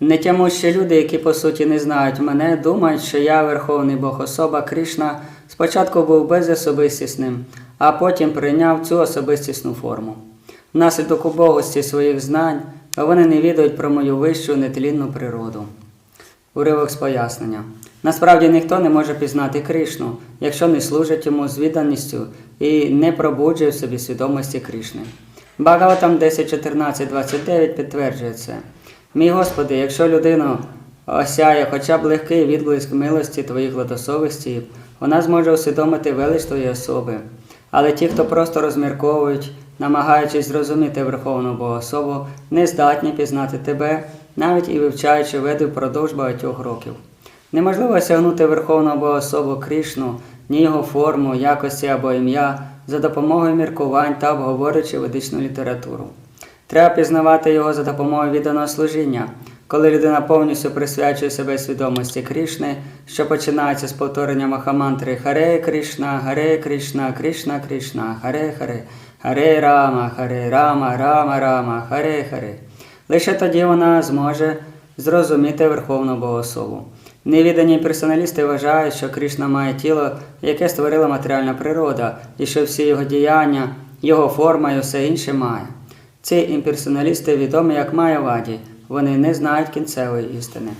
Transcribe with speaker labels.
Speaker 1: Нетямущі люди, які по суті не знають мене, думають, що я Верховний Бог особа Кришна, спочатку був безособистісним, а потім прийняв цю особистісну форму. Внаслідок убогості своїх знань вони не відають про мою вищу нетлінну природу. Уривок з пояснення. Насправді ніхто не може пізнати Кришну, якщо не служить йому з відданістю і не пробуджує в собі свідомості Кришни. Бхагаватам 10, 14, 29 підтверджує це. Мій Господи, якщо людину осяє хоча б легкий відблиск милості твоїх лотосових вона зможе усвідомити велич твоєї особи. Але ті, хто просто розмірковують, намагаючись зрозуміти Верховну Богособу, не здатні пізнати тебе, навіть і вивчаючи веди впродовж багатьох років. Неможливо осягнути Верховного Богособу Кришну, ні його форму, якості або ім'я за допомогою міркувань та обговорюючи ведичну літературу. Треба пізнавати його за допомогою відданого служіння, коли людина повністю присвячує себе свідомості Кришни, що починається з повторення Махамантри Харе Кришна, Харе Кришна, Кришна Кришна, Харе Харе, Харе Рама, Харе Рама, Рама Рама, Харе Харе. Лише тоді вона зможе зрозуміти Верховну Богособу. Невідані персоналісти вважають, що Кришна має тіло, яке створила матеріальна природа, і що всі його діяння, його форма і все інше має. Ці імперсоналісти відомі як майаваді, вони не знають кінцевої істини.